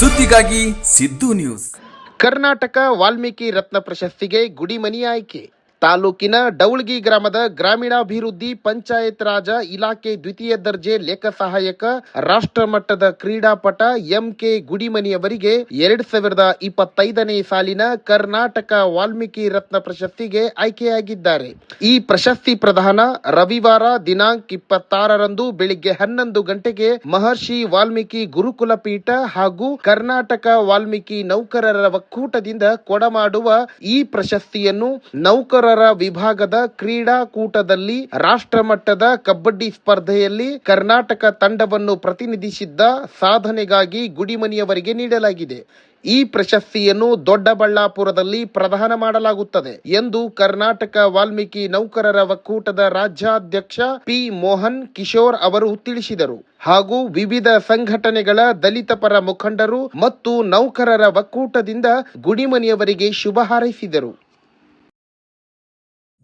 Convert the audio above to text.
ಸುದ್ದಿಗಾಗಿ ಸಿದ್ದು ನ್ಯೂಸ್. ಕರ್ನಾಟಕ ವಾಲ್ಮೀಕಿ ರತ್ನ ಪ್ರಶಸ್ತಿಗೆ ಗುಡಿಮನಿ ಆಯ್ಕೆ. ತಾಲೂಕಿನ ಡೌಳ್ಗಿ ಗ್ರಾಮದ ಗ್ರಾಮೀಣಾಭಿವೃದ್ಧಿ ಪಂಚಾಯತ್ ರಾಜ ಇಲಾಖೆ ದ್ವಿತೀಯ ದರ್ಜೆ ಲೆಕ್ಕ ಸಹಾಯಕ ರಾಷ್ಟ್ರ ಮಟ್ಟದ ಕ್ರೀಡಾಪಟ ಎಂಕೆ ಗುಡಿಮನಿಯವರಿಗೆ ಎರಡ್ ಸಾವಿರದ ಇಪ್ಪತ್ತೈದನೇ ಸಾಲಿನ ಕರ್ನಾಟಕ ವಾಲ್ಮೀಕಿ ರತ್ನ ಪ್ರಶಸ್ತಿಗೆ ಆಯ್ಕೆಯಾಗಿದ್ದಾರೆ. ಈ ಪ್ರಶಸ್ತಿ ಪ್ರದಾನ ರವಿವಾರ ದಿನಾಂಕ ಇಪ್ಪತ್ತಾರರಂದು ಬೆಳಿಗ್ಗೆ ಹನ್ನೊಂದು ಗಂಟೆಗೆ ಮಹರ್ಷಿ ವಾಲ್ಮೀಕಿ ಗುರುಕುಲ ಪೀಠ ಹಾಗೂ ಕರ್ನಾಟಕ ವಾಲ್ಮೀಕಿ ನೌಕರರ ಒಕ್ಕೂಟದಿಂದ ಕೊಡಮಾಡುವ ಈ ಪ್ರಶಸ್ತಿಯನ್ನು ನೌಕರರ ವಿಭಾಗದ ಕ್ರೀಡಾಕೂಟದಲ್ಲಿ ರಾಷ್ಟ್ರಮಟ್ಟದ ಕಬಡ್ಡಿ ಸ್ಪರ್ಧೆಯಲ್ಲಿ ಕರ್ನಾಟಕ ತಂಡವನ್ನು ಪ್ರತಿನಿಧಿಸಿದ್ದ ಸಾಧನೆಗಾಗಿ ಗುಡಿಮನಿಯವರಿಗೆ ನೀಡಲಾಗಿದೆ. ಈ ಪ್ರಶಸ್ತಿಯನ್ನು ದೊಡ್ಡಬಳ್ಳಾಪುರದಲ್ಲಿ ಪ್ರದಾನ ಮಾಡಲಾಗುತ್ತದೆ ಎಂದು ಕರ್ನಾಟಕ ವಾಲ್ಮೀಕಿ ನೌಕರರ ಒಕ್ಕೂಟದ ರಾಜ್ಯಾಧ್ಯಕ್ಷ ಪಿ ಮೋಹನ್ ಕಿಶೋರ್ ಅವರು ತಿಳಿಸಿದರು. ಹಾಗೂ ವಿವಿಧ ಸಂಘಟನೆಗಳ ದಲಿತ ಪರ ಮುಖಂಡರು ಮತ್ತು ನೌಕರರ ಒಕ್ಕೂಟದಿಂದ ಗುಡಿಮನಿಯವರಿಗೆ ಶುಭ ಹಾರೈಸಿದರು.